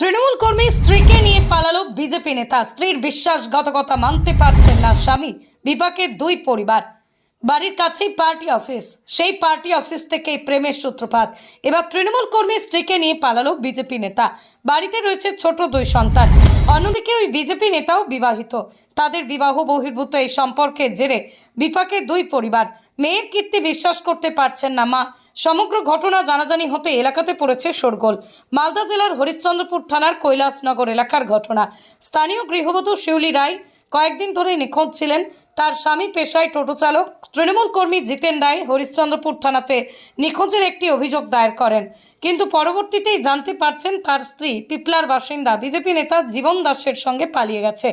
তৃণমূল কর্মী স্ত্রীকে নিয়ে পালালো বিজেপি নেতা। স্ত্রীর বিশ্বাসঘাতকতা মানতে পারছেন না স্বামী। বিপাকের দুই পরিবার। বাড়ির কাছেই পার্টি অফিস। সেই পার্টি অফিস থেকেই প্রেমের সূত্রপাত। এবার তৃণমূল কর্মী স্ত্রীকে নিয়ে পালালো বিজেপি নেতা। বাড়িতে রয়েছে ছোট দুই সন্তান। অন্যদিকে ওই বিজেপি নেতাও বিবাহিত। তাদের বিবাহ বহির্ভূত এই সম্পর্কের জেরে বিপাকে দুই পরিবার। মেয়ের কীর্তি বিশ্বাস করতে পারছেন না, মা। সমগ্র ঘটনা জানাজানি হতে এলাকাতে পড়েছে শোরগোল। মালদা জেলার হরিশ্চন্দ্রপুর থানার কৈলাসনগর এলাকার ঘটনা। স্থানীয় গৃহবধূ শিউলি রায় কয়েকদিন ধরে নিখোঁজ ছিলেন তার স্বামী পেশায় টোটো চালক। তৃণমূল কর্মী জিতেন রায় হরিশ্চন্দ্রপুর থানাতে নিখোঁজের একটি অভিযোগ দায়ের করেন। কিন্তু পরবর্তীতেই জানতে পারছেন তার স্ত্রী পিপলার বাসিন্দা, বিজেপি নেতা জীবন দাসের সঙ্গে পালিয়ে গেছে,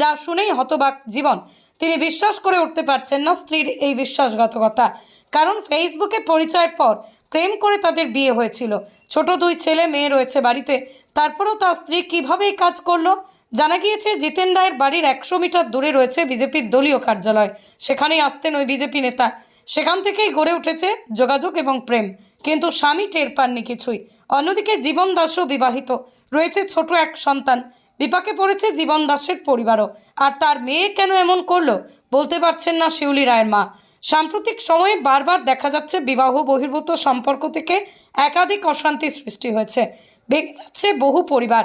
যা শুনেই হতবাক জীবন। তিনি বিশ্বাস করে উঠতে পারছেন না স্ত্রীর এই বিশ্বাসঘাতকতা। কারণ ফেসবুকে পরিচয়ের পর প্রেম করে তাদের বিয়ে হয়েছিল। ছোট দুই ছেলে, মেয়ে রয়েছে বাড়িতে। তারপরেও তার স্ত্রী কীভাবে এই কাজ করল? জানা গিয়েছে, জিতেন রায়ের বাড়ির একশো মিটার দূরে রয়েছে বিজেপির দলীয় কার্যালয়। সেখানেই আসতেন ওই বিজেপি নেতা। সেখান থেকেই গড়ে উঠেছে যোগাযোগ এবং প্রেম। কিন্তু স্বামী টের পাননি কিছুই। অন্যদিকে জীবন দাসও বিবাহিত। রয়েছে ছোট এক সন্তান। বিপাকে পড়েছে জীবন দাসের পরিবারও। আর তার মেয়ে কেন এমন করল, বলতে পারছেন না শিউলি রায়ের মা। সাম্প্রতিক সময়ে বারবার দেখা যাচ্ছে বিবাহ বহির্ভূত সম্পর্ক থেকে একাধিক অশান্তি সৃষ্টি হয়েছে। ভেঙে যাচ্ছে বহু পরিবার।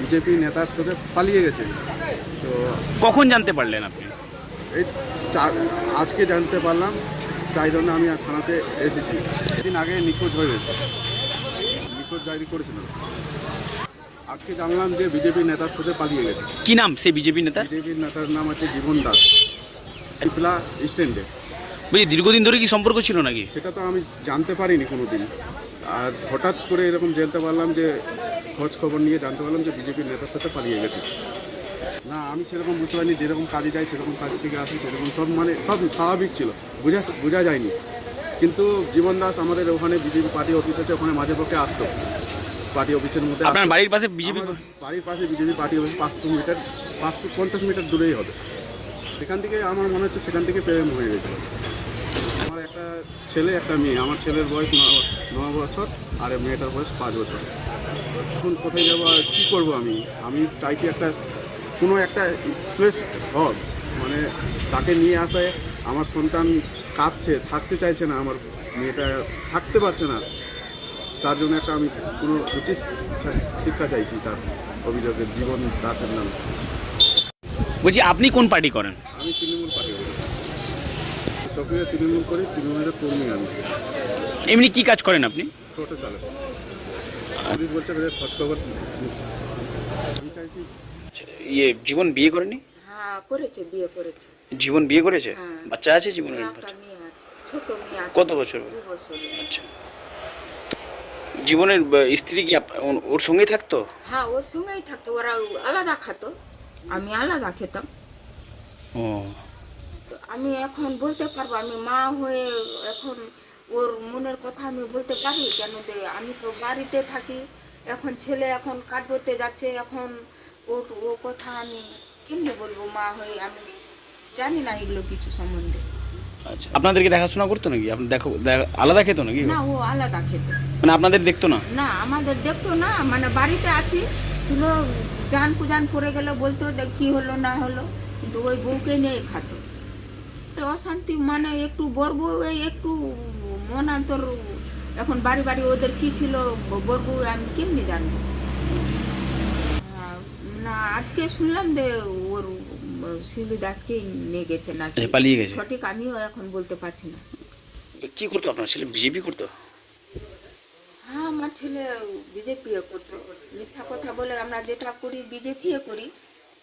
বিজেপি নেতার সাথে পালিয়ে গেছে। তো কখন জানতে পারলেন আপনি? এই চার আজকে জানতে পারলাম তাই জন্য আমি থানাতে এসেছি। এদিন আগে নিখোঁজ হয়ে গেছে। নিখোঁজ ডায়েরি করেছিলাম আজকে জানলাম যে বিজেপি নেতার সাথে পালিয়ে গেছে। কি নাম সে বিজেপি নেতা? বিজেপির নেতার নাম হচ্ছে জীবন দাস। পিপলা স্ট্যান্ডে বলছি দীর্ঘদিন ধরে কি সম্পর্ক ছিল নাকি? সেটা তো আমি জানতে পারিনি কোনো দিন আর হঠাৎ করে এরকম জানতে পারলাম যে খোঁজ খবর নিয়ে জানতে পারলাম যে বিজেপির নেতার সাথে পালিয়ে গেছে। না আমি সেরকম বুঝতে পারিনি যেরকম কাজে যাই সেরকম কাজ থেকে আসি সেরকম সব মানে সব স্বাভাবিক ছিল বোঝা বোঝা যায়নি। কিন্তু জীবন দাস আমাদের ওখানে বিজেপি পার্টি অফিস আছে ওখানে মাঝে পক্ষে আসতো। পার্টি অফিসের মধ্যে আপনার বাড়ির পাশে বিজেপি বাড়ির পাশে বিজেপি পার্টি অফিস পাঁচশো মিটার পাঁচশো পঞ্চাশ মিটার দূরেই হবে। সেখান থেকে আমার মনে হচ্ছে সেখান থেকে প্রেম হয়ে গেছিল আমার একটা ছেলে একটা মেয়ে। আমার ছেলের বয়স ন- বছর আর মেয়েটার বয়স পাঁচ বছর। এখন কোথায় যাব আর কী করব আমি? আমি চাইছি একটা কোনো একটা স্পেস হোক। মানে তাকে নিয়ে আসায় আমার সন্তান কাঁদছে থাকতে চাইছে না আমার মেয়েটা থাকতে পারছে না। তার জন্য একটা আমি কোনো উচিত শিক্ষা চাইছি তার অভিযোগের জীবন দাসের নামে। বলছি আপনি কোন পার্টি করেন? আমি তৃণমূল পার্টি করি। সক্রিয় তৃণমূল করি তৃণমূলের কর্মী আমি। এমনি কি কাজ করেন আপনি? টোটো চালক পুলিশ বলছে যে খোঁজ খবর। আমি চাইছি ইয়ে জীবন বিয়ে করেনি? হ্যাঁ করেছে বিয়ে করেছে। জীবন বিয়ে করেছে? হ্যাঁ। বাচ্চা আছে জীবনের বাচ্চা? ছোট মেয়ে আছে। কত বছর? আচ্ছা। জীবনের স্ত্রী কি ওর- সঙ্গেই থাকতো? হ্যাঁ ওর সঙ্গেই থাকতো ওরা আলাদা খাতো। আমি আলাদা খেতাম। ও। আমি এখন বলতে পারব আমি মা হয়ে এখন ওর মনের কথা আমি বলতে পারি কেন আমি তো বাড়িতে থাকি এখন ছেলে এখন কাজ করতে যাচ্ছে এখন ওর ও কথা আমি কেমনে বলব মা হয়ে আমি জানি না এগুলো কিছু সম্বন্ধে। আচ্ছা আপনাদেরকে দেখাশোনা করতো নাকি? আপনি দেখো আলাদা খেতো নাকি? না ও আলাদা খেত। মানে আপনাদের দেখতো না? না আমাদের দেখতো না মানে বাড়িতে আছি শুধু জান কুজান পড়ে গেলে বলতো কি হলো না হলো কিন্তু ওই বউকে নিয়ে খাতো। তো অশান্তি মানে একটু বরবু একটু মনান্তর এখন বাড়ি বাড়ি ওদের কি ছিল বরবু আমি কেমনি জানব? না আজকে শুনলাম যে ওর শিউলি দাসকেই নিয়ে গেছে নাকি? আচ্ছা, পালিয়ে গেছে। সঠিক আমিও এখন বলতে পারছি না। কি করতো আপনার ছেলে? বিজেপি করতো? হ্যাঁ আমার ছেলে বিজেপি করতো। মিথ্যা কথা বলে আমরা যেটা করি বিজেপি করি।